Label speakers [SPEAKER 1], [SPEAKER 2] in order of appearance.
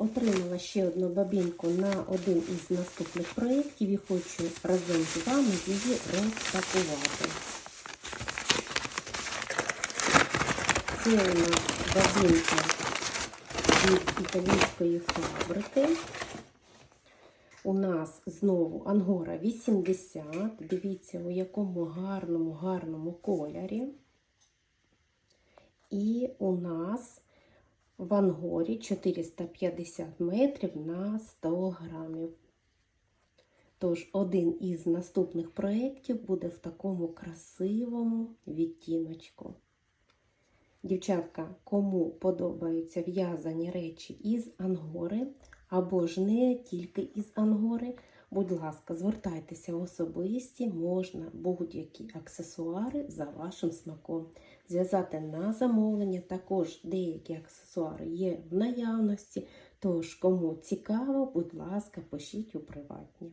[SPEAKER 1] Отримала ще одну бабінку на один із наступних проєктів і хочу разом з вами її розпакувати. Це у нас бабінка від італійської фабрики. У нас знову Ангора 80. Дивіться, у якому гарному, гарному кольорі. І у нас в Ангорі 450 метрів на 100 грамів. Тож, один із наступних проєктів буде в такому красивому відтіночку. Дівчатка, кому подобаються в'язані речі із ангори, або ж не тільки із ангори, будь ласка, звертайтеся особисті, можна будь-які аксесуари за вашим смаком. Зв'язати на замовлення, також деякі аксесуари є в наявності. Тож, кому цікаво, будь ласка, пишіть у приватні.